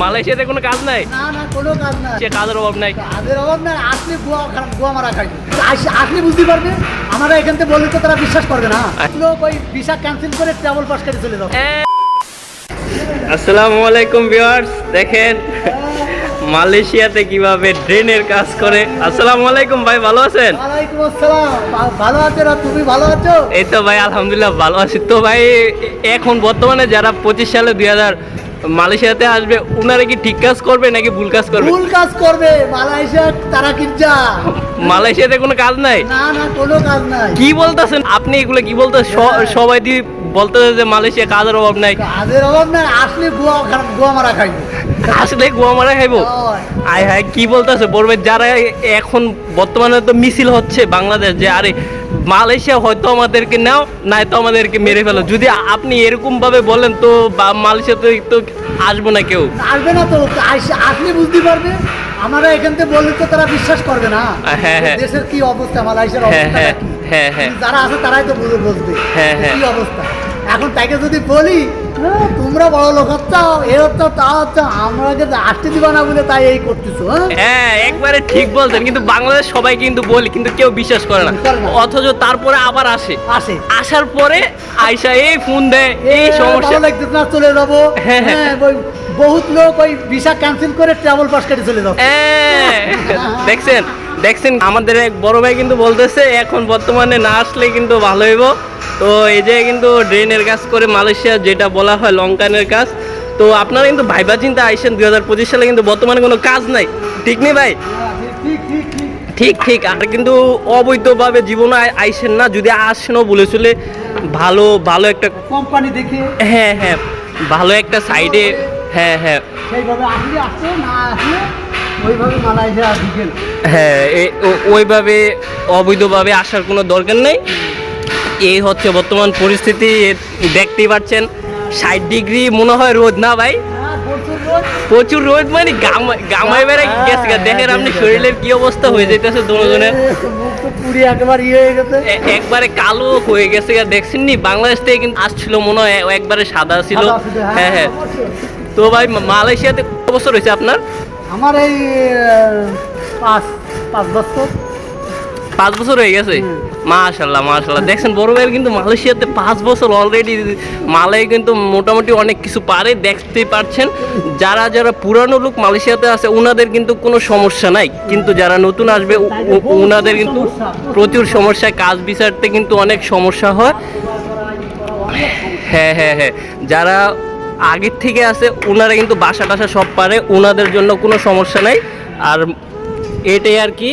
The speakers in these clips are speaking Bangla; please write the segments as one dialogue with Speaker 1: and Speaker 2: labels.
Speaker 1: মালয়েশিয়াতে কোনো কাজ নাই?
Speaker 2: না না কোনো কাজ নাই।
Speaker 1: সে কাজের অভাব নাই।
Speaker 2: কাজের অভাব নাই আসলে গোয়া খারাপ গোয়া মারা খাই আস- আসলে বুঝতে পারবে আমরা এখান থেকে বললে তো তারা বিশ্বাস করবে না। লোক ওই ভিসা ক্যান্সেল করে ট্রাভেল পাস করে চলে যাও।
Speaker 1: আসসালামু আলাইকুম ভিউয়ার্স দেখেন মালয়েশিয়াতে কীভাবে ড্রেনের কাজ করে। আসসালামু আলাইকুম ভাই ভালো আছেন?
Speaker 2: ওয়ালাইকুম আসসালাম। ভালো আছেন না তুমি ভালো আছো?
Speaker 1: এই তো ভাই আলহামদুলিল্লাহ ভালো আছি। তো ভাই এখন বর্তমানে যারা পঁচিশ সালে দুই হাজার মালয়েশিয়াতে আসবে ওনারা কি ঠিক কাজ করবে নাকি ভুল কাজ করবে?
Speaker 2: ভুল কাজ করবে মালয়েশিয়া তারা কিনজা
Speaker 1: মালয়েশিয়াতে কোনো কাজ নাই?
Speaker 2: না না কোনো কাজ নাই।
Speaker 1: কি বলতেছেন? আপনি এগুলো কি বলতে সবাই দিয়ে বলতেছে যে মালয়েশিয়া কাজের অভাব নাই।
Speaker 2: কাজের অভাব নাই আসলে গোয়া গোয়া মারা খাইবো।
Speaker 1: আসলে গোয়া মারা খাইবো? আয় হায় কি বলতেছে? বলবে যারা এখন বর্তমানে তো মিছিল হচ্ছে বাংলাদেশ যে আরে মালয়েশিয়া হয়তো আমাদেরকে নাও নাই তো আমাদেরকে মেরে ফেলো। যদি আপনি এরকম ভাবে বলেন তো বা- মালয়েশিয়াতে তো আসব না কেউ।
Speaker 2: আসবে না তো আস- আসলে বুঝতে পারবে আমরা এখান থেকে বললে তো তারা বিশ্বাস করবে না।
Speaker 1: হ্যাঁ, হ্যাঁ।
Speaker 2: দেশের কি অবস্থা? মালয়েশিয়ার
Speaker 1: হ্যাঁ,
Speaker 2: অবস্থা
Speaker 1: হ্যাঁ, হ্যাঁ, হ্যাঁ।
Speaker 2: যারা আছে তারাই তো বুঝে বুঝবে
Speaker 1: হ্যাঁ, হ্যাঁ।
Speaker 2: কি অবস্থা। এখন তাকে যদি বলি "হ্যাঁ, তোমরা বড় লোক হচ্ছ এ হচ্ছ তা হচ্ছ আমাকে আসতে দিব না বলে তাই এই করতেছো হ্যাঁ?
Speaker 1: হ্যাঁ একবারে ঠিক বলছেন কিন্তু বাংলাদেশ সবাই কিন্তু বলি কিন্তু কেউ বিশ্বাস করে না। অথচ তারপরে আবার আসে।
Speaker 2: আসে।
Speaker 1: আসার পরে আয়সা এই ফোন দেয় এই সমস্যা।
Speaker 2: চলে যাব।
Speaker 1: হ্যাঁ, হ্যাঁ।
Speaker 2: বহুত লোক ওই ভিসা ক্যান্সেল করে ট্রাভেল পাস করে চলে
Speaker 1: হ্যাঁ, দেখছেন দেখছেন আমাদের এক বড় ভাই কিন্তু বলতেছে এখন বর্তমানে না আসলে কিন্তু ভালো হইব। তো এই যে কিন্তু ড্রেনের কাজ করে মালয়েশিয়া যেটা বলা হয় লঙ্কানের কাজ তো আপনারা কিন্তু ভাইবা চিন্তা আইসেন দুই হাজার পঁচিশ সালে কিন্তু বর্তমানে কোনো কাজ নাই। ঠিক নেই ভাই?
Speaker 2: ঠিক ঠিক ঠিক
Speaker 1: ঠিক ঠিক আর কিন্তু অবৈধভাবে জীবনে আইসেন না যদি আসেনও বলে চলে ভালো ভালো একটা
Speaker 2: কোম্পানি দেখে।
Speaker 1: হ্যাঁ হ্যাঁ ভালো একটা সাইডে হ্যাঁ হ্যাঁ।
Speaker 2: সেইভাবে আসলে আসছে না আসলে ওইভাবে মালয়েশিয়া
Speaker 1: হ্যাঁ ওইভাবে অবৈধভাবে আসার কোনো দরকার নেই। এই হচ্ছে বর্তমান পরিস্থিতি দেখতেই পাচ্ছেন ষাট ডিগ্রি মনে হয় রোদ না ভাই?
Speaker 2: হ্যাঁ, প্রচুর রোদ।
Speaker 1: মানে গাম- গামায় বেড়ে গেছে গা। দেখেন আপনি শরীরের কি অবস্থা হয়ে যাইতেছে দুজনের
Speaker 2: একেবারে ইয়ে হয়ে গেছে।
Speaker 1: একবারে কালো হয়ে গেছে। দেখছেন নি বাংলাদেশ থেকে কিন্তু আসছিল মনে হয় একবারে সাদা ছিল। হ্যাঁ হ্যাঁ। তো ভাই মালয়েশিয়াতে কত বছর হয়েছে আপনার?
Speaker 2: আমার এই পাঁচ পাঁচ বছর।
Speaker 1: পাঁচ বছর হয়ে গেছে। মাশাল্লাহ মাশাল্লাহ। দেখছেন বড় ভাইয়ের কিন্তু মালয়েশিয়াতে পাঁচ বছর অলরেডি মালয় কিন্তু মোটামুটি অনেক কিছু পারে দেখতেই পারছেন। যারা যারা পুরানো লোক মালয়েশিয়াতে আছে ওনাদের কিন্তু কোনো সমস্যা নাই। কিন্তু যারা নতুন আসবে ওনাদের কিন্তু প্রচুর সমস্যা কাজ বিচারতে কিন্তু অনেক সমস্যা হয়। হ্যাঁ হ্যাঁ হ্যাঁ। যারা আগের থেকে আছে ওনারা কিন্তু বাসা টাসা সব পারে ওনাদের জন্য কোনো সমস্যা নাই। আর এটাই আর কি।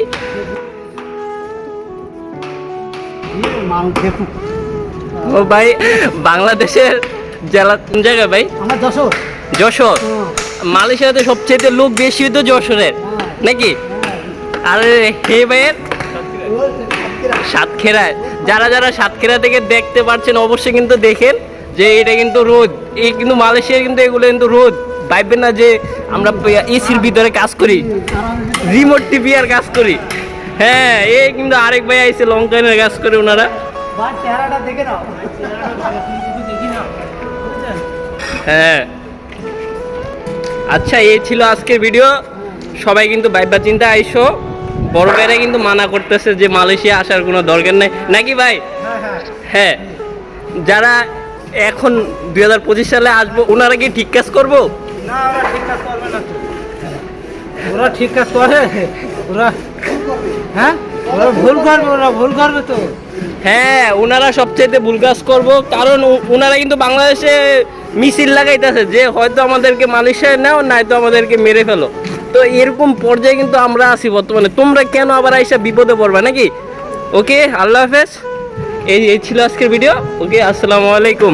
Speaker 1: ও ভাই বাংলাদেশের জেলা কোন জায়গায় ভাই?
Speaker 2: আমার যশোর।
Speaker 1: যশোর?
Speaker 2: হ্যাঁ,
Speaker 1: মালয়েশিয়াতে সবচেয়ে লোক বেশি তো যশোরের নাকি? আরে হে ভাইয়ের। সাতক্ষীরায়। যারা যারা সাতক্ষীরা থেকে দেখতে পাচ্ছেন অবশ্যই কিন্তু দেখেন। যে এটা কিন্তু রোদ এই কিন্তু মালয়েশিয়ার কিন্তু এগুলো কিন্তু রোদ। ভাববেন না যে আমরা এসির ভিতরে কাজ করি রিমোট টিভি আর কাজ করি। হ্যাঁ এই কিন্তু আরেক ভাই আইসে লঙ্কানের কাজ করে ওনারা। হ্যাঁ। আচ্ছা এই ছিল আজকের ভিডিও সবাই কিন্তু ভাইবা চিন্তা আইসো। বড় ভাইরা কিন্তু মানা করতেছে যে মালয়েশিয়া আসার কোনো দরকার নেই। নাকি ভাই?
Speaker 2: হ্যাঁ হ্যাঁ।
Speaker 1: হ্যাঁ। যারা এখন দুই হাজার পঁচিশ সালে আসব ওনারা কি ঠিক কাজ করব?
Speaker 2: না ওরা ঠিক কাজ করবে না। ওরা ঠিক কাজ করে? ওরা হ্যাঁ? ওরা ভুল করবে ওরা ভুল করবে তো।
Speaker 1: হ্যাঁ ওনারা সবচেয়ে ভুল কাজ করব কারণ ওনারা কিন্তু বাংলাদেশে মিছিল লাগাইতেছে যে হয়তো আমাদেরকে মালয়েশিয়ায় নাও নয়তো আমাদেরকে মেরে ফেলো। তো এরকম পর্যায়ে কিন্তু আমরা আছি বর্তমানে। তোমরা কেন আবার আইসা বিপদে পড়বে নাকি? ওকে আল্লাহ হাফেজ। এই এই ছিল আজকের ভিডিও ওকে আসসালামু আলাইকুম।